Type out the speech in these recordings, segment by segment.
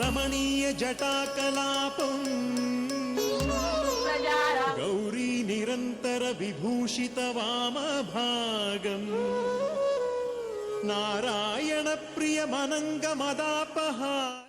రమణీయ జటాకలాపం గౌరీ నిరంతర విభూషిత వామభాగం నారాయణ ప్రియమనంగ మదాపహారం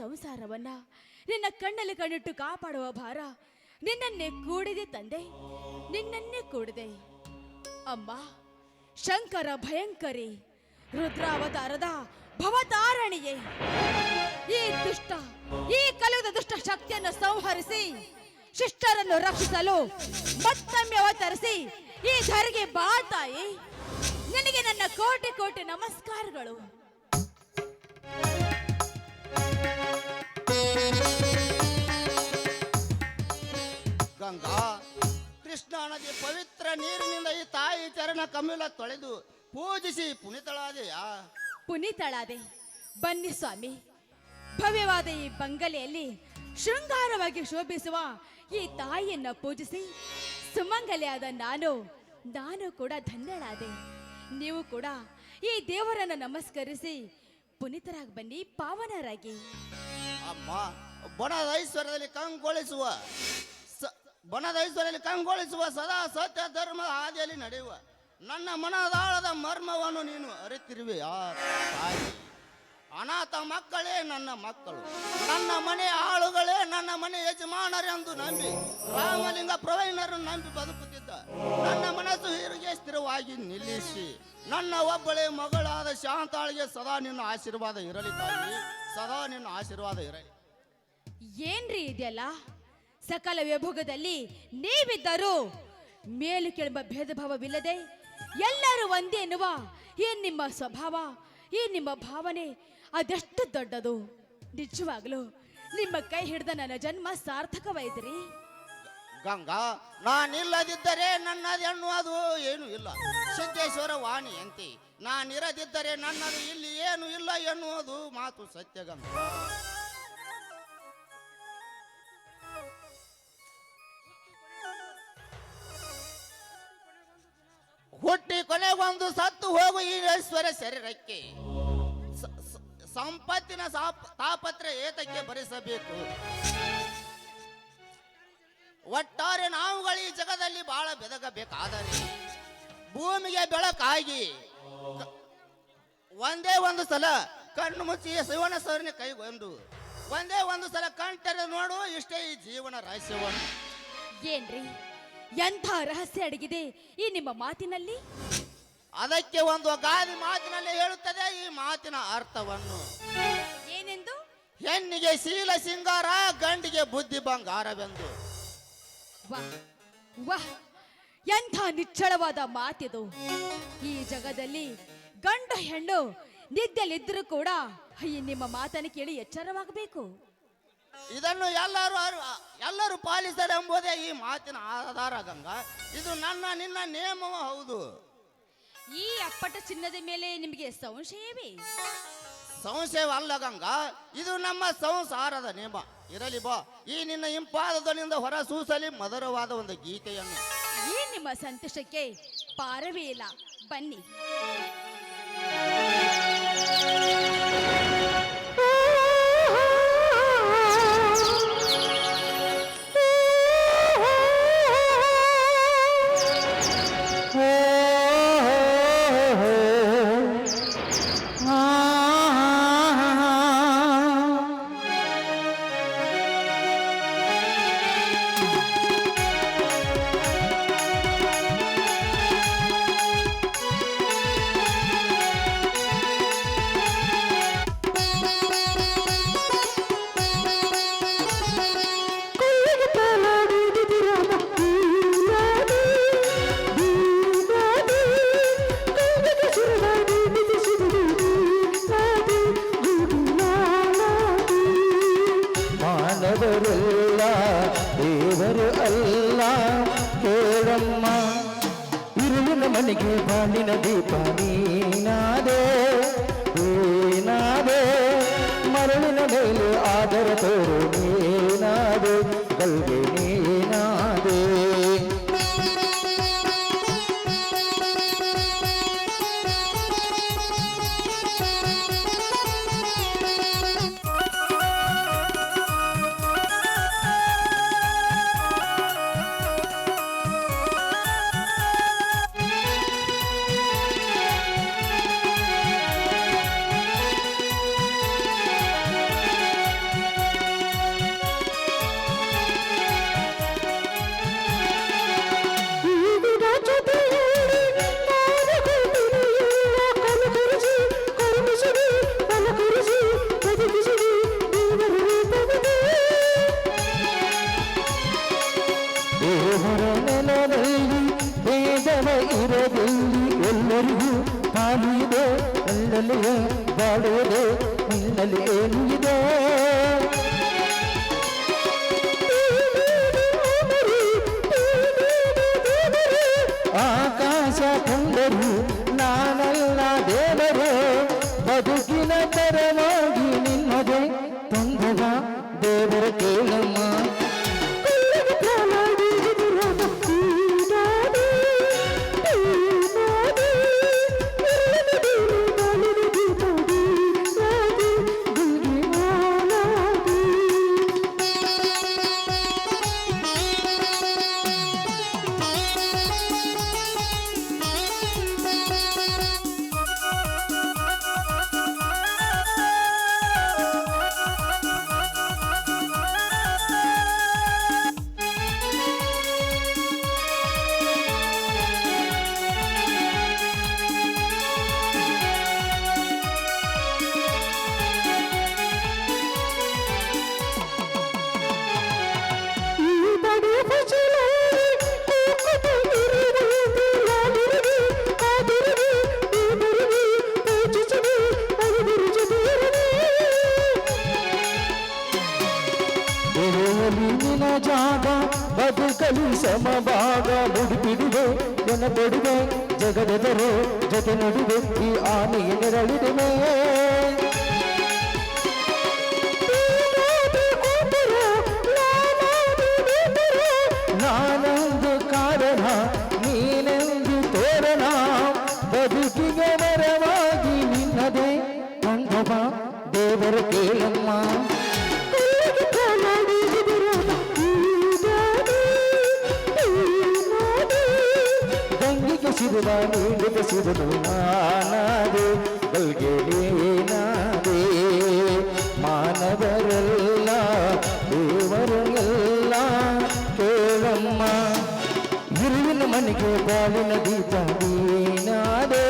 ಸಂಸಾರವನ್ನ ನಿನ್ನ ಕಣ್ಣಲ್ಲಿ ಕಣ್ಣಿಟ್ಟು ಕಾಪಾಡುವ ಭಾರ ನಿನ್ನನ್ನೇ ಕೂಡಿದೆ ತಂದೆ, ನಿನ್ನನ್ನೇ ಕೂಡಿದೆ. ಅಮ್ಮ, ಶಂಕರ ಭಯಂಕರಿ, ರುದ್ರಾವತಾರದ ಭವತಾರಣಿಯೇ, ಈ ದುಷ್ಟ, ಈ ಕಲಿಯುಗದ ದುಷ್ಟ ಶಕ್ತಿಯನ್ನು ಸಂಹರಿಸಿ, ಶಿಷ್ಟರನ್ನು ರಕ್ಷಿಸಲು ಮತ್ತೊಮ್ಮೆ ಅವತರಿಸಿ, ಈ ಧರೆಗೆ ಬಾ ತಾಯಿ. ನಿನಗೆ ನನ್ನ ಕೋಟಿ ಕೋಟಿ ನಮಸ್ಕಾರಗಳು. ಗಂಗಾ. ಕೃಷ್ಣ ನದಿ ಪವಿತ್ರ ನೀರಿನಿಂದ ಈ ತಾಯಿ ಚರಣ ಕಮಲ ತೊಳೆದು ಪೂಜಿಸಿ ಪುನಿತಳಾದೆಯಾ. ಪುನೀತಳಾದೆ. ಬನ್ನಿ ಸ್ವಾಮಿ. ಭವ್ಯವಾದ ಈ ಬಂಗಲೆಯಲ್ಲಿ ಶೃಂಗಾರವಾಗಿ ಶೋಭಿಸುವ ಈ ತಾಯಿಯನ್ನ ಪೂಜಿಸಿ. ಸುಮಂಗಲೆಯಾದ ನಾನು ನಾನು ಕೂಡ ಧನ್ಯಳಾದೆ. ನೀವು ಕೂಡ ಈ ದೇವರನ್ನ ನಮಸ್ಕರಿಸಿ ಪುನೀತರಾಗಿ ಬನ್ನಿ ಪಾವನರಾಗಿ. ಅಮ್ಮ ಬಣದ ಐಶ್ವರ್ಯದಲ್ಲಿ ಕಂಗೊಳಿಸುವ ಬಣದ ಕಂಗೊಳಿಸುವ ಸದಾ ಸತ್ಯ ಧರ್ಮ ಹಾದಿಯಲ್ಲಿ ನಡೆಯುವ ನನ್ನ ಮನದಾಳದ ಮರ್ಮವನ್ನು ನೀನು ಅರಿತಿರುವೆ ತಾಯಿ. ಅನಾಥ ಮಕ್ಕಳೇ ನನ್ನ ಮಕ್ಕಳು. ನನ್ನ ಮನೆ ಆಳುಗಳೇ ನನ್ನ ಮನೆ ಯಜಮಾನರೆಂದು ನಂಬಿ ರಾಮಲಿಂಗ ಪ್ರವೀಣರು ನಂಬಿ ಬದುಕುತ್ತಿದ್ದ. ನನ್ನ ಮನಸ್ಸು ಹೀರಿಗೆ ಸ್ಥಿರವಾಗಿ ನಿಲ್ಲಿಸಿ ನನ್ನ ಒಬ್ಬಳೇ ಮಗಳಾದ ಶಾಂತಾಳಿಗೆ ಸದಾ ನಿನ್ನ ಆಶೀರ್ವಾದ ಇರಲಿ ತಾಯಿ. ಸದಾ ನಿನ್ನ ಆಶೀರ್ವಾದ ಇರಲಿ. ಏನ್ರಿ ಇದೆಯಲ್ಲ ಸಕಲ ವಿಭೋಗದಲ್ಲಿ ನೀವಿದ್ದರೂ ಮೇಲು ಕೆಳಬ ಭೇದ ಭಾವವಿಲ್ಲದೆ ಎಲ್ಲರೂ ಒಂದೇ ಎನ್ನುವ ಈ ನಿಮ್ಮ ಸ್ವಭಾವ, ಈ ನಿಮ್ಮ ಭಾವನೆ ಅದೆಷ್ಟು ದೊಡ್ಡದು. ನಿಜವಾಗ್ಲು ನಿಮ್ಮ ಕೈ ಹಿಡಿದ ನನ್ನ ಜನ್ಮ ಸಾರ್ಥಕವಾಯ್ತ್ರಿ. ಗಂಗಾ, ನಾನಿಲ್ಲದಿದ್ದರೆ ನನ್ನದೆನ್ನುವುದು ಏನೂ ಇಲ್ಲ. ಸಿದ್ದೇಶ್ವರ ವಾಣಿ ಅಂತೆ ನಾನಿರದಿದ್ದರೆ ನನ್ನದು ಇಲ್ಲಿ ಏನು ಇಲ್ಲ ಎನ್ನುವುದು ಮಾತು ಸತ್ಯಗಂಧ ಹುಟ್ಟಿ ಕೊನೆಗೊಂದು ಸತ್ತು ಹೋಗು ಈ ಐಶ್ವರ್ಯ ಶರೀರಕ್ಕೆ. ಸಂಪತ್ತಿನ ಸಾಪ್- ತಾಪತ್ರ ಏತಕ್ಕೆ ಭರಿಸಬೇಕು? ಒಟ್ಟಾರೆ ನಾವುಗಳು ಈ ಜಗದಲ್ಲಿ ಬಹಳ ಬೆದಗಬೇಕಾದರೆ, ಭೂಮಿಗೆ ಬೆಳಕಾಗಿ ಒಂದೇ ಒಂದು ಸಲ ಕಣ್ಣು ಮುಚ್ಚಿ ಶಿವನ ಸವರಿನ ಕೈಗೊಂಡು, ಒಂದೇ ಒಂದು ಸಲ ಕಣ್ತರೆ ನೋಡು ಇಷ್ಟೇ ಈ ಜೀವನ ರಹಸ್ಯವನ್ನು. ಏನ್ರಿ? ಎಂಥ ರಹಸ್ಯ ಅಡಗಿದೆ ಈ ನಿಮ್ಮ ಮಾತಿನಲ್ಲಿ? ಅದಕ್ಕೆ ಒಂದು ಗಾದಿ ಮಾತಿನಲ್ಲಿ ಹೇಳುತ್ತದೆ ಈ ಮಾತಿನ ಅರ್ಥವನ್ನು. ಏನೆಂದು? ಹೆಣ್ಣಿಗೆ ಶೀಲ ಸಿಂಗಾರ ಗಂಡಿಗೆ ಬುದ್ಧಿ ಬಂಗಾರವೆಂದು. ವಾಹ್ ವಾಹ್ ಎಂಥ ನಿಚ್ಚಳವಾದ ಮಾತಿದು. ಈ ಜಗದಲ್ಲಿ ಗಂಡ ಹೆಣ್ಣು ನಿದ್ದೆಲಿದ್ರೂ ಕೂಡ ಈ ನಿಮ್ಮ ಮಾತನ್ನು ಕೇಳಿ ಎಚ್ಚರವಾಗಬೇಕು. ಇದನ್ನು ಎಲ್ಲರೂ ಎಲ್ಲರೂ ಎಲ್ಲರೂ ಪಾಲಿಸರೆಂಬುದೇ ಈ ಮಾತಿನ ಆಧಾರ ಗಂಗಾ. ಇದು ನನ್ನ ನಿನ್ನ ನಿಯಮವೂ ಹೌದು. ಈ ಅಪ್ಪಟ ಚಿನ್ನದ ಮೇಲೆ ನಿಮಗೆ ಸಂಶಯವೇ? ಸಂಶಯವಲ್ಲ ಗಂಗಾ. ಇದು ನಮ್ಮ ಸಂಸಾರದ ನಿಯಮ. ಇರಲಿ ಬಾ. ಈ ನಿನ್ನ ಇಂಪಾದದಿಂದ ಹೊರ ಸೂಸಲಿ ಮಧುರವಾದ ಒಂದು ಗೀತೆಯನ್ನು. ಈ ನಿಮ್ಮ ಸಂತೋಷಕ್ಕೆ ಪಾರವೇ ಇಲ್ಲ. ಬನ್ನಿ. ಬದುಕಲಿ ಸಮಭಾಗ ಮುಡಿಪಿಡಿದೆ ನೆನಪೆಡಿದೆ ಜಗದೆದರು ಜೊತೆ ನಡುವೆ, ಈ ಆನೆಯ ನೆರಳಿಡುವೆ ನಾನೊಂದು ಕಾರಣ, ನೀನೆಂದು ತೋರಣ, ಬದುಕಿಗೆ ಮರವಾಗಿ ನಿನ್ನದೇ. ಅಂಗಮ ದೇವರ ಕೇಳಮ್ಮ ಗಂಗಿಗೆ ಸಿರುವ ನೀಡಿಗೆ ಸಿರುವುದು ನಾನಾದೆ ಗಲ್ಗೆ ನಾದೇ ಮಾನವರೆಲ್ಲ ದೇವರೆಲ್ಲ ಕೇಳಮ್ಮ ಇರುವಿನ ಮನೆಗೆ ಬಾಳಿನ ದೀಪ ನೀನಾದೆ ನೀನಾದೆ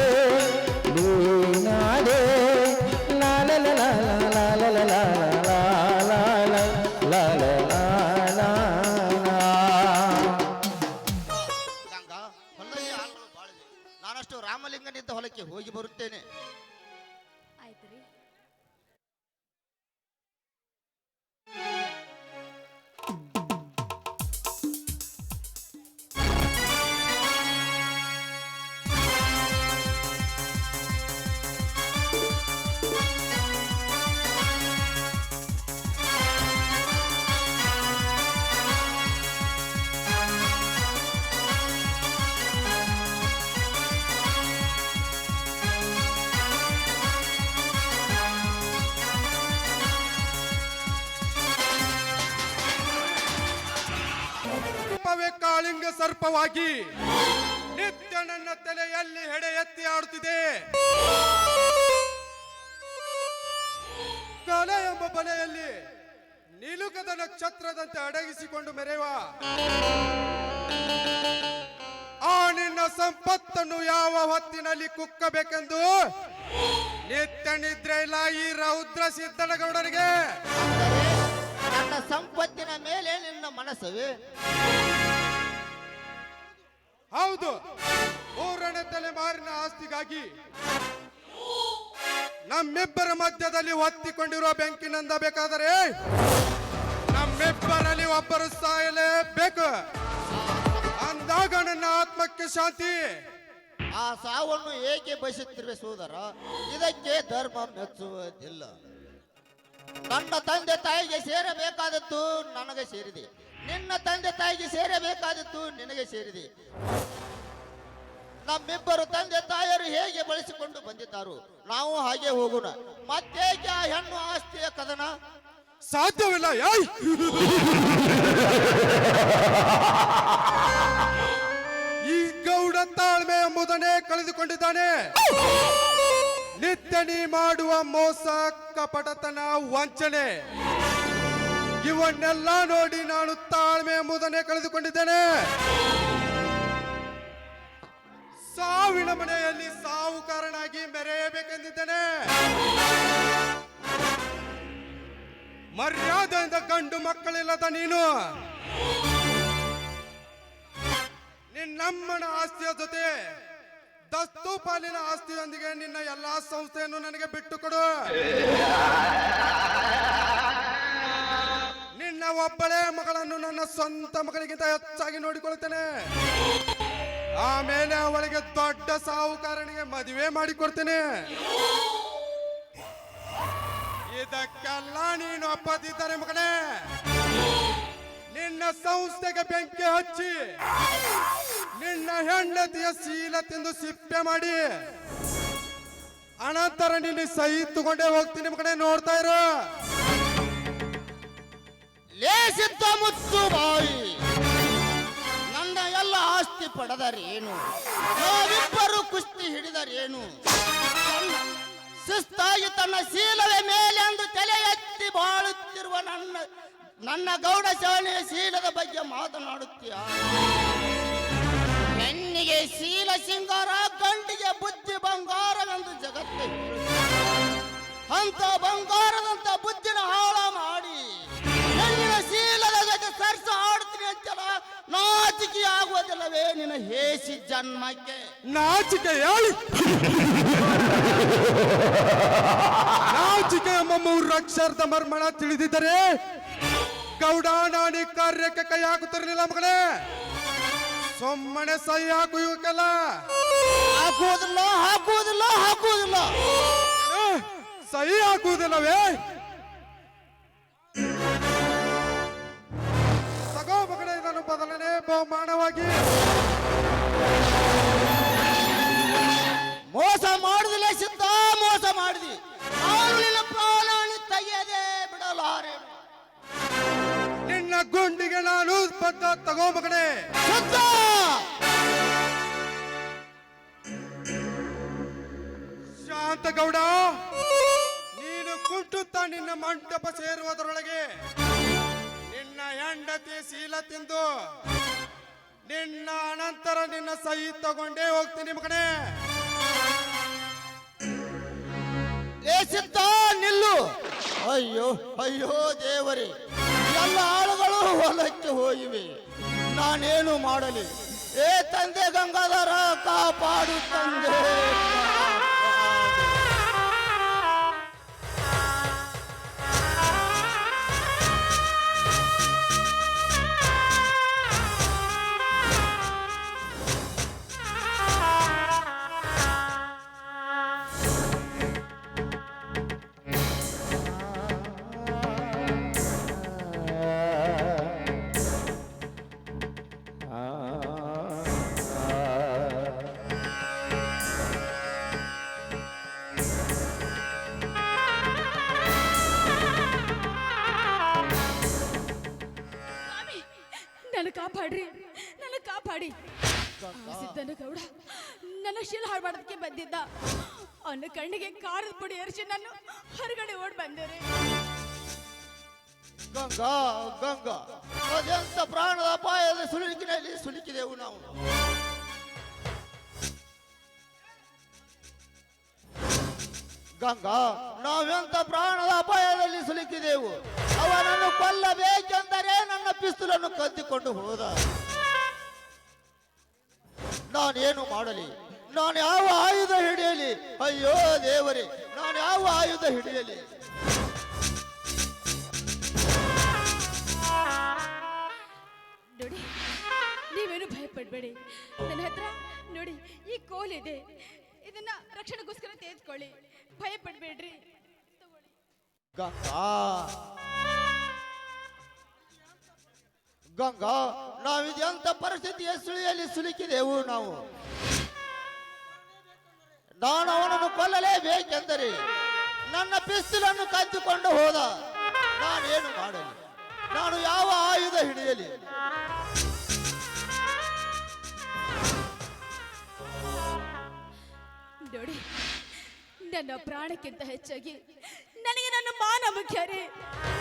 ಸರ್ಪವಾಗಿ ನಿತ್ಯ ನನ್ನ ತಲೆಯಲ್ಲಿ ಹೆಡೆ ಎತ್ತಿ ಆಡುತ್ತಿದೆ. ಕಲೆ ಎಂಬ ಬಲೆಯಲ್ಲಿ ನಿಲುಕದ ನಕ್ಷತ್ರದಂತೆ ಅಡಗಿಸಿಕೊಂಡು ಮೆರೆಯುವ ಆ ನಿನ್ನ ಸಂಪತ್ತನ್ನು ಯಾವ ಹೊತ್ತಿನಲ್ಲಿ ಕುಕ್ಕಬೇಕೆಂದು? ನಿತ್ಯ ನಿದ್ರೆ ಇಲ್ಲ ಈ ರೌದ್ರ ಸಿದ್ದನಗೌಡರಿಗೆ ನನ್ನ ಸಂಪತ್ತಿನ ಮೇಲೆ ನಿನ್ನ ಮನಸ್ಸವೇ ಹೌದು. ಮೂರನೇ ತಲೆಮಾರಿನ ಆಸ್ತಿಗಾಗಿ ನಮ್ಮಿಬ್ಬರ ಮಧ್ಯದಲ್ಲಿ ಒತ್ತಿಕೊಂಡಿರುವ ಬೆಂಕಿನಿಂದ ಬೇಕಾದರೆ ನಮ್ಮಿಬ್ಬರಲ್ಲಿ ಒಬ್ಬರು ಸಾಯಲೇಬೇಕು. ಅಂದಾಗ ನನ್ನ ಆತ್ಮಕ್ಕೆ ಶಾಂತಿ. ಆ ಸಾವನ್ನು ಏಕೆ ಬಯಸುತ್ತಿರುವೆ ಸೋದರ? ಇದಕ್ಕೆ ಧರ್ಮ ಮೆಚ್ಚುವುದಿಲ್ಲ ನನ್ನ ತಂದೆ ತಾಯಿಗೆ ಸೇರಬೇಕಾದದ್ದು ನನಗೆ ಸೇರಿದೆ. ನಿನ್ನ ತಂದೆ ತಾಯಿಗೆ ಸೇರಬೇಕಾದದ್ದು ನಿನಗೆ ಸೇರಿದೆ. ನಮ್ಮಿಬ್ಬರು ತಂದೆ ತಾಯಿಯರು ಹೇಗೆ ಬಳಸಿಕೊಂಡು ಬಂದಿದ್ದಾರೋ ನಾವು ಹಾಗೆ ಹೋಗೋಣ. ಮತ್ತೆ ಆ ಹೆಣ್ಣು ಆಸ್ತಿಯ ಕದನ? ಸಾಧ್ಯವಿಲ್ಲ ಈ ಗೌಡ ತಾಳ್ಮೆ ಎಂಬುದನ್ನೇ ಕಳೆದುಕೊಂಡಿದ್ದಾನೆ. ನಿತ್ಯ ಮಾಡುವ ಮೋಸ, ಕಪಟತನ, ವಂಚನೆ. ಇವನ್ನೆಲ್ಲ ನೋಡಿ ನಾನು ತಾಳ್ಮೆ ಎಂಬುದನ್ನೇ ಕಳೆದುಕೊಂಡಿದ್ದೇನೆ. ಸಾವಿನ ಮನೆಯಲ್ಲಿ ಸಾಹುಕಾರನಾಗಿ ಮೆರೆಯಬೇಕೆಂದಿದ್ದೇನೆ. ಮರ್ಯಾದೆಯಿಂದ ಗಂಡು ಮಕ್ಕಳಿಲ್ಲದ ನೀನು. ನಿನ್ನಮ್ಮನ ಆಸ್ತಿಯ ಜೊತೆ ದಸ್ತು ಪಾಲಿನ ಆಸ್ತಿಯೊಂದಿಗೆ ನಿನ್ನ ಎಲ್ಲಾ ಸಂಸ್ಥೆಯನ್ನು ನನಗೆ ಬಿಟ್ಟು ಕೊಡು ಒಬ್ಬಳೇ ಮಗಳನ್ನು ನನ್ನ ಸ್ವಂತ ಮಗಳಿಗಿಂತ ಹೆಚ್ಚಾಗಿ ನೋಡಿಕೊಳ್ತೇನೆ ಆಮೇಲೆ ಅವಳಿಗೆ ದೊಡ್ಡ ಸಾಹುಕಾರನಿಗೆ ಮದುವೆ ಮಾಡಿಕೊಡ್ತೇನೆ. ಇದಕ್ಕೆಲ್ಲ ನೀನು ಅಪ್ಪದಿದ್ದಾರೆ ಮಗಳೇ ನಿನ್ನ ಸಂಸ್ಥೆಗೆ ಬೆಂಕಿ ಹಚ್ಚಿ, ನಿನ್ನ ಹೆಂಡತಿಯ ಶೀಲ ತಿಂದು ಸಿಪ್ಪೆ ಮಾಡಿ, ಅನಂತರ ನಿನ್ನ ಸಹಿ ತಗೊಂಡೇ ಹೋಗ್ತೀನಿ ಮಗನೇ, ನೋಡ್ತಾ ಇರು. ಲೇಸಿದ್ದ ಮುತ್ತು ಬಾಯಿ. ನನ್ನ ಎಲ್ಲ ಆಸ್ತಿ ಪಡೆದರೇನು? ನಾವಿಬ್ಬರು ಕುಸ್ತಿ ಹಿಡಿದರೇನು? ಶಿಸ್ತಾಗಿ ತನ್ನ ಶೀಲವೇ ಮೇಲೆ ಎಂದು ತಲೆ ಎತ್ತಿ ಬಾಳುತ್ತಿರುವ ನನ್ನ ನನ್ನ ಗೌಡ ಶಾಲೆಯ ಶೀಲದ ಬಗ್ಗೆ ಮಾತನಾಡುತ್ತೀಯ? ಹೆಣ್ಣಿಗೆ ಶೀಲ ಸಿಂಗಾರ, ಗಂಡಿಗೆ ಬುದ್ಧಿ ಬಂಗಾರವೆಂದು ಜಗತ್ತು. ಅಂತ ಬಂಗಾರದಂತ ಬುದ್ಧಿನ ಹಾಳ ಮಾಡಿ. ನಾಚಿಕೆ ಆಗುವುದಿಲ್ಲವೇ ನಿನ್ನ ಹೇಸಿ ಜನ್ಮಕ್ಕೆ. ನಾಚಿಕೆ ಹೇಳಿ. ನಾಚಿಕೆ ಎಂಬ ಮೂರು ಅಕ್ಷರದ ಮರ್ಮಣ ತಿಳಿದಿದ್ದರೆ ಗೌಡ ನಾಡಿ ಕಾರ್ಯಕ್ಕೆ ಕೈ ಹಾಕುತ್ತಿರಲಿಲ್ಲ ಮಗಳೇ. ಸುಮ್ಮನೆ ಸೈ ಹಾಕು ಇವಕ್ಕೆಲ್ಲ ಹಾಕುವುದಿಲ್ಲ ಹಾಕುವುದಿಲ್ಲ. ಹಾಕುವುದಿಲ್ಲ ಸೈ ಹಾಕುವುದಿಲ್ಲವೇ? ಬದಲನೆ ಬಹುಮಾನವಾಗಿ ಮೋಸ ಮಾಡುದಿಲ್ಲ ಸಿದ್ಧ ಮೋಸ ಮಾಡಿದಿ. ಪ್ರಾಣವನ್ನು ತೆಗೆಯದೆ ಬಿಡಲಾರೆ. ನಿನ್ನ ಗುಂಡಿಗೆ ನಾನು ಪದ್ದ ತಗೋ ಮಗನೇ. ಸಿದ್ಧ ಶಾಂತಗೌಡ ನೀನು ಕುಂಟುತ್ತಾ ನಿನ್ನ ಮಂಟಪ ಸೇರುವುದರೊಳಗೆ ನಿನ್ನ ಹೆಂಡತಿ ಶೀಲ ತಿಂದು ಅನಂತರ ನಿನ್ನ ಸಹಿ ತಗೊಂಡೇ ಹೋಗ್ತೀನಿ ಮಗನೇ ಏ ಸಿದ್ಧ ನಿಲ್ಲು. ಅಯ್ಯೋ ಅಯ್ಯೋ ದೇವರೇ, ಎಲ್ಲ ಆಳುಗಳು ಹೊಲಕ್ಕೆ ಹೋಗಿವೆ. ನಾನೇನು ಮಾಡಲಿ? ಏ ತಂದೆ ಗಂಗಾಧರ, ಕಾಪಾಡು ತಂದೆ. ಅವನ ಕಣ್ಣಿಗೆ ಖಾರದ ಪುಡಿ ಎರಚಿ ನಾನು ಹೊರಗಡೆ ಓಡ್ ಬಂದೆ ಗಂಗಾ ಗಂಗಾ ಅದೆಂತ ಪ್ರಾಣದ ಅಪಾಯದ ಸುಳಿಕಿನಲ್ಲಿ ಸುಲಿಕಿದೆವು ನಾವು. ಗಂಗಾ, ನಾವೆಂತ ಪ್ರಾಣದ ಅಪಾಯದಲ್ಲಿ ಸಿಲುಕಿದೆವು? ಅವನನ್ನು ಕೊಲ್ಲಬೇಕೆಂದರೆ ನನ್ನ ಪಿಸ್ತೂಲನ್ನು ಕದ್ದಿಕೊಂಡು ಹೋದ. ನಾನೇನು ಮಾಡಲಿ? ನಾನು ಯಾವ ಆಯುಧ ಹಿಡಿಯಲಿ? ಅಯ್ಯೋ ದೇವರೇ ನಾನು ಯಾವ ಆಯುಧ ಹಿಡಿಯಲಿ? ನೋಡಿ ನೀವೇನು ಭಯಪಡಬೇಡಿ. ನನ್ನ ಹತ್ರ ನೋಡಿ ಈ ಕೋಲಿದೆ. ಇದನ್ನ ರಕ್ಷಣೆಗೋಸ್ಕರ ತೆಗೆದುಕೊಳ್ಳಿ. ಭಯ ಪಡ್ಬೇಡ್ರಿ ತಗೊಳ್ಳಿ ಗಂಗಾ ಗಂಗಾ ಪರಿಸ್ಥಿತಿಯ ಸುಳಿಯಲ್ಲಿ ಸಿಲುಕಿದೆವು ನಾವು? ನಾನು ಅವನನ್ನು ಕೊಲ್ಲಲೇಬೇಕೆಂದರೆ ನನ್ನ ಪಿಸ್ತೂಲನ್ನು ಕದ್ದುಕೊಂಡು ಹೋದ. ನಾನೇನು ಮಾಡಲಿ? ನಾನು ಯಾವ ಆಯುಧ ಹಿಡಿಯಲಿ? ನೋಡಿ, ನನ್ನ ಪ್ರಾಣಕ್ಕಿಂತ ಹೆಚ್ಚಾಗಿ ನನಗೆ ನನ್ನ ಮಾನ ಮುಖ್ಯ ರೀ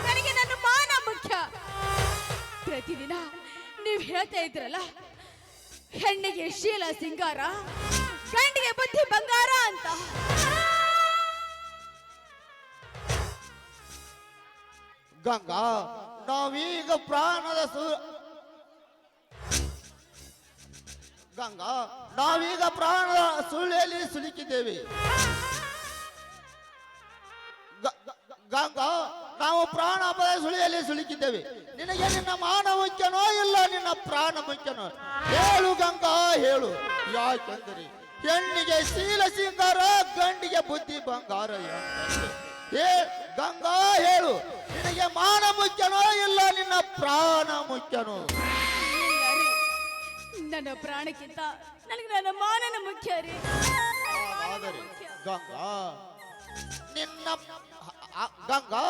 ನನಗೆ ನನ್ನ ಮಾನ ಮುಖ್ಯ. ಪ್ರತಿದಿನ ನೀವು ಹೇಳ್ತಾ ಇದ್ರಲ್ಲ, ಹೆಣ್ಣಿಗೆ ಶೀಲ ಸಿಂಗಾರ ಗಂಡಿಗೆ ಬುದ್ಧಿ ಬಂಗಾರ ಅಂತ. ಗಂಗಾ, ನಾವೀಗ ಪ್ರಾಣದ ಸು, ಗಂಗಾ, ನಾವೀಗ ಪ್ರಾಣದ ಸುಳ್ಳಿಯಲ್ಲಿ ಗ- ಗಂಗಾ, ನಾವು ಪ್ರಾಣ ಪದ ಸುಳಿಯಲ್ಲಿ ಸಿಲುಕಿದ್ದೇವೆ. ನಿನಗೆ ನಿನ್ನ ಮಾನ ಮುಖ್ಯನೋ ಇಲ್ಲ ನಿನ್ನ ಪ್ರಾಣ ಮುಖ್ಯನೋ? ಹೇಳು ಗಂಗಾ, ಹೇಳು. ಯಾಕೆಂದರೆ ಹೆಣ್ಣಿಗೆ ಶೀಲ ಸಿಂಗಾರ ಗಂಡಿಗೆ ಬುದ್ಧಿ ಬಂಗಾರ ಏ ಗಂಗಾ ಹೇಳು ನಿನಗೆ ಮಾನ ಮುಖ್ಯನೋ ಇಲ್ಲ ನಿನ್ನ ಪ್ರಾಣ ಮುಖ್ಯನೋ. ನನ್ನ ಪ್ರಾಣಕ್ಕಿಂತ ನನಗೆ ನನ್ನ ಮಾನನ ಮುಖ್ಯ ರೀ. ಆದರೆ ಗಂಗಾ ನಿನ್ನ ಗಂಗಾ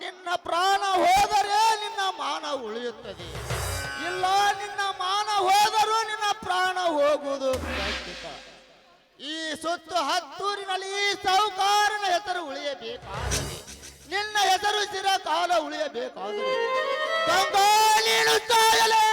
ನಿನ್ನ ಪ್ರಾಣ ಹೋದರೆ ನಿನ್ನ ಮಾನ ಉಳಿಯುತ್ತದೆ. ಇಲ್ಲ ನಿನ್ನ ಮಾನ ಹೋದರೂ ನಿನ್ನ ಪ್ರಾಣ ಹೋಗುವುದು. ಈ ಸುತ್ತು ಹತ್ತೂರಿನಲ್ಲಿ ಈ ಸಾಹುಕಾರನ ಹೆಸರು ಉಳಿಯಬೇಕಾದರೆ ನಿನ್ನ ಹೆಸರು ಚಿರಕಾಲ ಉಳಿಯಬೇಕಾದರೆ ಗಂಗಾ ನೀನು ಸಾಯಲೇ.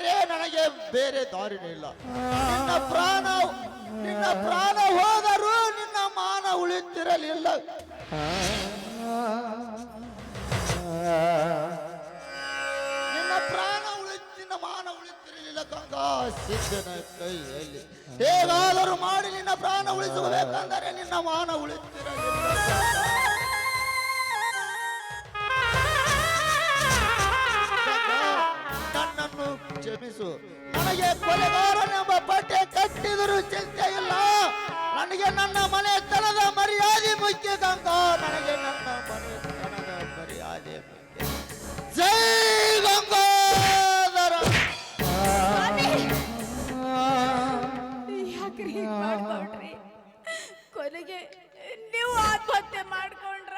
ಇದನ್ನು ಬಿಟ್ಟರೆ ನನಗೆ ಬೇರೆ ದಾರಿನೇ ಇಲ್ಲ ನಿನ್ನ ಪ್ರಾಣ ನಿನ್ನ ಪ್ರಾಣ ಹೋದರೂ ನಿನ್ನ ಮಾನ ಉಳಿ ಉಳಿತಿರಲಿಲ್ಲ ನಿನ್ನ ಪ್ರಾಣ ಉಳಿತ ನಿನ್ನ ಮಾನ ಉಳಿತಿರಲಿಲ್ಲ ಗಂಗಾ ಸಿದ್ಧನ ಕೈಯಲ್ಲಿ ಹೇಗಾದರೂ ಮಾಡಿ ನಿನ್ನ ಪ್ರಾಣ ಉಳಿಸಬೇಕಂದರೆ ನಿನ್ನ ಮಾನ ಉಳಿತಿರಲಿಲ್ಲ ನನ್ನನ್ನು ಕ್ಷಮಿಸು. ನನಗೆ ಕೊಲೆಗಾರನೆಂಬ ಪಟ್ಟೆ ಕಟ್ಟಿದರೂ ಚಿಂತೆ ಇಲ್ಲ. ನನಗೆ ನನ್ನ ಮನೆತನದ ಮರ್ಯಾದೆ ಮುಖ್ಯ, ಗಂಗಾ. ನನಗೆ ನನ್ನ ಮನೆತನದ ಮರ್ಯಾದೆ ಮುಖ್ಯ. ಜೈ ಗಂಗಾಧರ ಕೊನೆಗೆ ನೀವು ಆತ್ಮಹತ್ಯೆ ಮಾಡ್ಕೊಂಡ್ರ?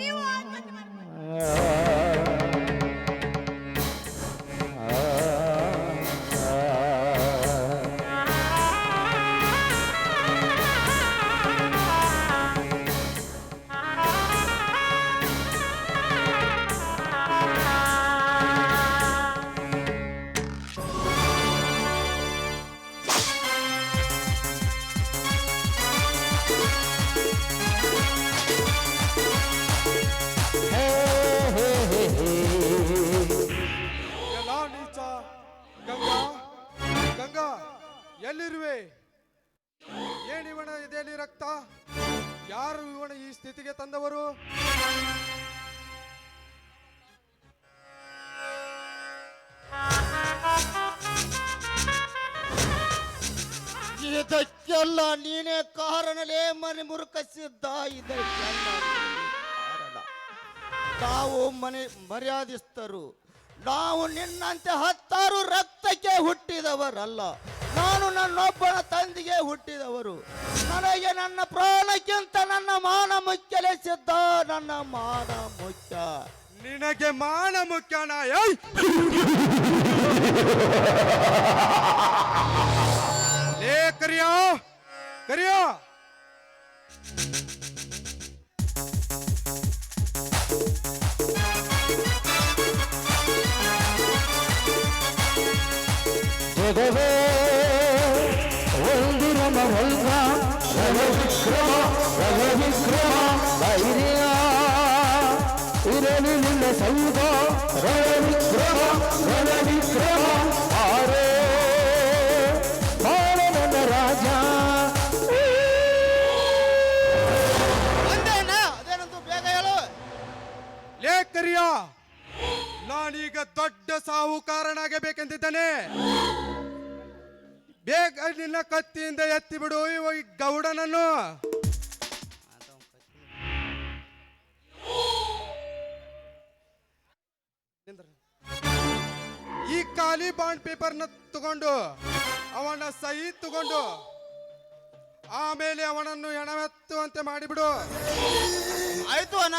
ನೀವು ಆತ್ಮಹತ್ಯೆ ಮಾಡ್ಕೊಂಡ್ರ? ಇದಕ್ಕೆಲ್ಲ ನೀನೇ ಕಾರಣಲೇ ಮನೆ ಮುರುಕಸಿದ್ದ. ಇದಕ್ಕೆಲ್ಲ ತಾವು ಕಾರಣ. ನಾವು ಮನೆ ಮರ್ಯಾದಿಸ್ತರು ನಾವು ನಿನ್ನಂತೆ ಹತ್ತಾರು ರಕ್ತಕ್ಕೆ ಹುಟ್ಟಿದವರಲ್ಲ. ನಾನು ನನ್ನೊಬ್ಬನ ತಂದೆಗೆ ಹುಟ್ಟಿದವರು. ನನಗೆ ನನ್ನ ಪ್ರಾಣಕ್ಕಿಂತ ನನ್ನ ಮಾನ ಮುಖ್ಯಲೆಸಿದ್ದ ನನ್ನ ಮಾನ ಮುಖ್ಯ. ನಿನಗೆ ಮಾನ ಮುಖ್ಯನ ಏಯ್ ಲೇ ಕರಿಯೋ ಕರಿಯೋ ಜಗವೇ ಒಂದು ರಮ ಹೊಲ್ಗ ರವ ವಿಕ್ರಮ ರವ ವಿಕ್ರಮ ಧೈರ್ಯ ಇರಲಿ ನಿನ್ನ ಸೌಧ ರವ ವಿಕ್ರಮ ರವ ವಿಕ್ರಮ ಕರಿಯೋ. ನಾನೀಗ ದೊಡ್ಡ ಸಾಹುಕಾರನಾಗಬೇಕೆಂದಿದ್ದಾನೆ. ಬೇಗ ನಿನ್ನ ಕತ್ತಿಯಿಂದ ಎತ್ತಿ ಬಿಡು ಈ ಗೌಡನನ್ನು. ಈ ಖಾಲಿ ಬಾಂಡ್ ಪೇಪರ್ನ ತಗೊಂಡು, ಅವನ ಸಹಿ ತಗೊಂಡು, ಆಮೇಲೆ ಅವನನ್ನು ಹೆಣವೆತ್ತುವಂತೆ ಮಾಡಿಬಿಡು. ಆಯ್ತು ಅಣ್ಣ.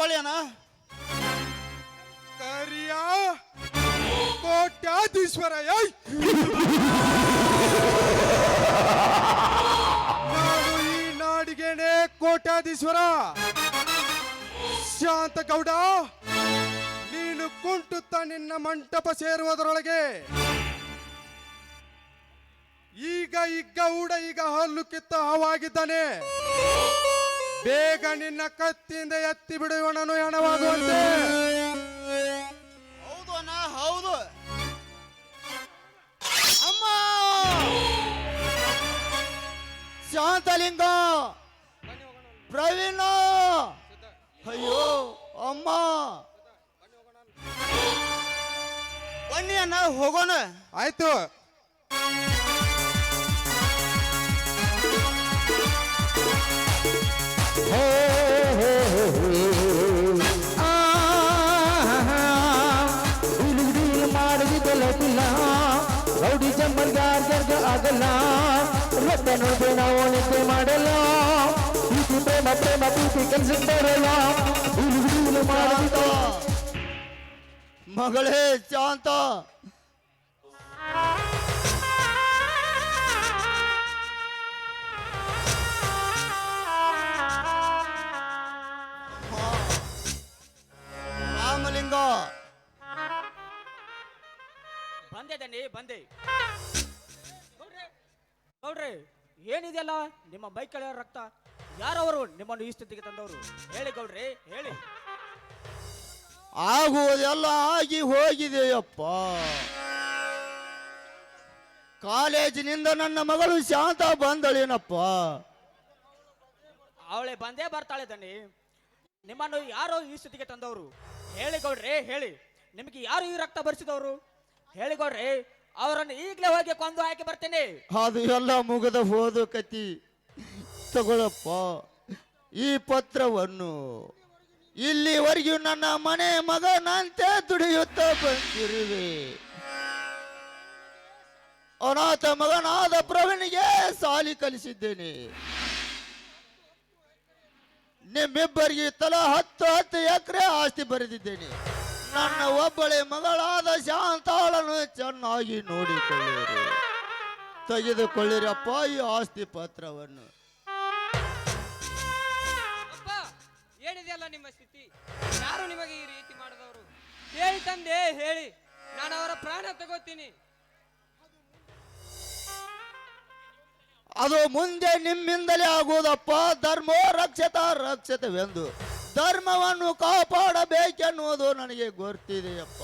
ಅಣ್ಣ ಕರಿಯ. ಕೋಟ್ಯಾಧೀಶ್ವರ ಏಯ್! ನಾನು ಈ ನಾಡಿಗೆನೆ ಕೋಟ್ಯಾಧೀಶ್ವರ. ಶಾಂತ ಗೌಡ ನೀನು ಕುಂಟುತ್ತ ನಿನ್ನ ಮಂಟಪ ಸೇರುವುದರೊಳಗೆ. ಈಗ ಈಗ ಗೌಡ ಈಗ ಹಲ್ಲು ಕಿತ್ತ ಹಾವಾಗಿದ್ದಾನೆ. ಬೇಗ ನಿನ್ನ ಕತ್ತಿಯಿಂದ ಎತ್ತಿ ಬಿಡುವನನು ಹೆಣವಾಗುವಂತೆ. ಹೌದು ಅಣ್ಣ ಹೌದು. ಅಮ್ಮ! ಶಾಂತಲಿಂಗ ಪ್ರವೀಣ! ಅಯ್ಯೋ ಅಮ್ಮ! ಬನ್ನಿ ಅಣ್ಣ ಹೋಗೋಣ. ಆಯ್ತು. ರೌಡಿ ಜಂಬಲ್ ಗಾರ್ಗರ್ಗ ಆಗಲ್ಲ ಮತ್ತೆ ನೋಡ್ದೆ ನಾವು ನಿದ್ದೆ ಮಾಡಲ್ಲ ಪ್ರೀತಿ ಪ್ರೇಮ ಪ್ರೇಮ ಪ್ರೀತಿ ಕೆಲ್ಸಕ್ಕೆ ಬರಲ್ಲ ಹುಡುಗಿ ಮಾಡಿದ ಮಗಳೇ ಶಾಂತ ಬಂದೆ ದನಿ ಬಂದೆ ಗೌಡ್ರೆ ಗೌಡ್ರೆ ಏನಿದೆಯಲ್ಲ ನಿಮ್ಮ ಬೈಕ್ ಕಳೆಯ ರಕ್ತ? ಯಾರವರು ನಿಮ್ಮನ್ನು ಈ ಸ್ಥಿತಿಗೆ ತಂದವರು? ಹೇಳಿ ಗೌಡ್ರೆ ಹೇಳಿ. ಆಗುವುದೆಲ್ಲ ಆಗಿ ಹೋಗಿದೆಯಪ್ಪ. ಕಾಲೇಜಿನಿಂದ ನನ್ನ ಮಗಳು ಶಾಂತ ಬಂದಳೇನಪ್ಪ. ಅವಳೆ ಬಂದೇ ಬರ್ತಾಳೆ ದನಿ ನಿಮ್ಮನ್ನು ಯಾರೋ ಈ ಸ್ಥಿತಿಗೆ ತಂದವರು? ಹೇಳಿ ಗೌಡ್ರೆ ಹೇಳಿ. ನಿಮಗೆ ಯಾರು ಈ ರಕ್ತ ಬರಿಸಿದವರು? ಹೇಳಿ ಗೌಡ್ರೆ ಅವರನ್ನು ಈಗಲೇ ಹೋಗಿ ಕೊಂದು ಹಾಕಿ ಬರ್ತೇನೆ. ಅದು ಎಲ್ಲ ಮುಗಿದ ಹೋದ ಕತಿ. ತಗೊಳಪ್ಪ, ಈ ಪತ್ರವನ್ನು ಇಲ್ಲಿವರೆಗೂ ನನ್ನ ಮನೆ ಮಗನಂತೆ ದುಡಿಯುತ್ತಾ ಬಂದಿರುವೆ. ಅನಾಥ ಮಗನಾದ ಪ್ರವೀಣಿಗೆ ಸಾಲಿ ಕಲಿಸಿದ್ದೇನೆ. ನಿಮ್ಮಿಬ್ಬರಿಗೆ ತಲಾ ಹತ್ತು ಹತ್ತು ಎಕರೆ ಆಸ್ತಿ ಬರೆದಿದ್ದೇನೆ. ನನ್ನ ಒಬ್ಬಳೆ ಮಗಳಾದ ಶಾಂತಾಳನ್ನು ಚೆನ್ನಾಗಿ ನೋಡಿಕೊಳ್ಳಿರಿ. ತೆಗೆದುಕೊಳ್ಳಿರಪ್ಪ ಈ ಆಸ್ತಿ ಪತ್ರವನ್ನು. ಅಪ್ಪ ಏನಿದೆಯಲ್ಲ ನಿಮ್ಮ ಸ್ಥಿತಿ? ಯಾರು ನಿಮಗೆ ಈ ರೀತಿ ಮಾಡಿದವರು? ಹೇಳಿ ತಂದೆ ಹೇಳಿ. ನಾನು ಅವರ ಪ್ರಾಣ ತಗೋತೀನಿ. ಅದು ಮುಂದೆ ನಿಮ್ಮಿಂದಲೇ ಆಗುವುದಪ್ಪ. ಧರ್ಮೋ ರಕ್ಷತ ರಕ್ಷತವೆಂದು. ಧರ್ಮವನ್ನು ಕಾಪಾಡಬೇಕೆನ್ನುವುದು ನನಗೆ ಗೊತ್ತಿದೆಯಪ್ಪ.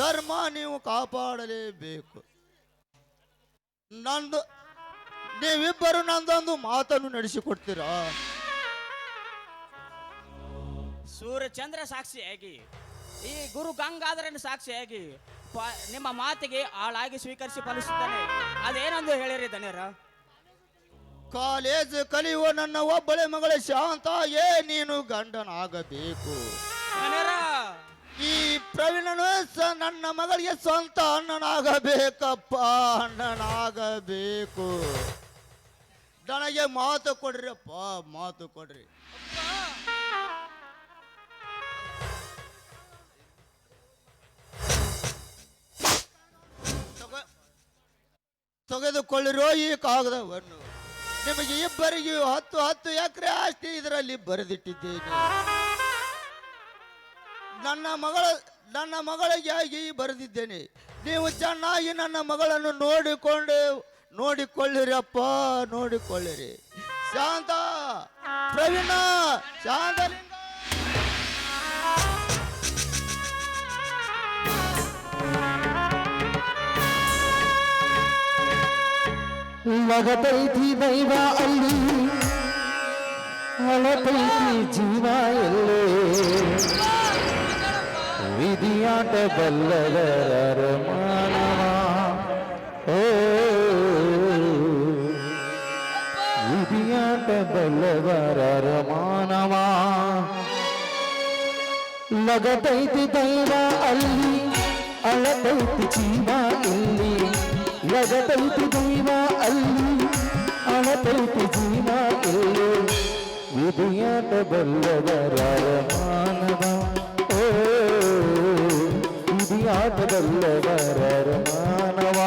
ಧರ್ಮ ನೀವು ಕಾಪಾಡಲೇಬೇಕು. ನಂದು, ನೀವಿಬ್ಬರು ನಂದೊಂದು ಮಾತನ್ನು ನಡೆಸಿಕೊಡ್ತೀರಾ? ಸೂರ್ಯಚಂದ್ರ ಸಾಕ್ಷಿಯಾಗಿ, ಈ ಗುರು ಗಂಗಾಧರನ ಸಾಕ್ಷಿಯಾಗಿ ಪ- ನಿಮ್ಮ ಮಾತಿಗೆ ಆಳಾಗಿ ಸ್ವೀಕರಿಸಿ ಫಲಿಸುತ್ತಾನೆ. ಅದೇನೊಂದು ಹೇಳಿರಿ ದನಿಯರ ಕಾಲೇಜ್ ಕಲಿಯುವ ನನ್ನ ಒಬ್ಬಳೆ ಮಗಳ ಶಾಂತ ಏ ನೀನು ಗಂಡನಾಗಬೇಕು ಈ ಪ್ರವೀಣನು ನನ್ನ ಮಗಳಿಗೆ ಸ್ವಂತ ಅಣ್ಣನಾಗಬೇಕಪ್ಪ ಅಣ್ಣನಾಗಬೇಕು ನನಗೆ ಮಾತು ಕೊಡ್ರಿಪ್ಪ ಮಾತು ಕೊಡ್ರಿ ತಗೊ- ತೆಗೆದುಕೊಳ್ಳಿರೋ ಈ ಕಾಗದವನ್ನು ನಿಮಗೆ ಇಬ್ಬರಿಗೂ ಹತ್ತು ಹತ್ತು ಎಕರೆ ಆಸ್ತಿ ಇದರಲ್ಲಿ ಬರೆದಿಟ್ಟಿದ್ದೇನೆ. ನನ್ನ ಮಗಳ, ನನ್ನ ಮಗಳಿಗಾಗಿ ಬರೆದಿದ್ದೇನೆ. ನೀವು ಚೆನ್ನಾಗಿ ನನ್ನ ಮಗಳನ್ನು ನೋಡಿಕೊಂಡು, ನೋಡಿಕೊಳ್ಳಿರಪ್ಪ, ನೋಡಿಕೊಳ್ಳಿರಿ. ಶಾಂತ, ಪ್ರವೀಣ, ಶಾಂತಲಿಂಗ. ಲಗತೈತಿ ದೈವ ಅಲ್ಲಿ ಅಳತೈತಿ ಜೀವ ಎಲ್ಲೇ ವಿಧಿಯಾಟ ಬಲ್ಲದರ ಮಾನವ ಓ ವಿಧಿಯಾಟ ಬಲ್ಲದರ ಮಾನವ ಲಗತೈತಿ ದೈವ ಅಲ್ಲಿ ಅಳತೈತಿ ಜೀವ ಇಲ್ಲಿ ಲಗತೈತಿ ದೈವ ಅಲ್ಲಿ ಅಳತೈತಿ ಜೀವ ಇಲ್ಲಿ. ವಿಧಿಯಾಟ ಬಲ್ಲದರ ಮಾನವ ಓ ವಿಧಿಯಾಟ ಬಲ್ಲದರ ಮಾನವ.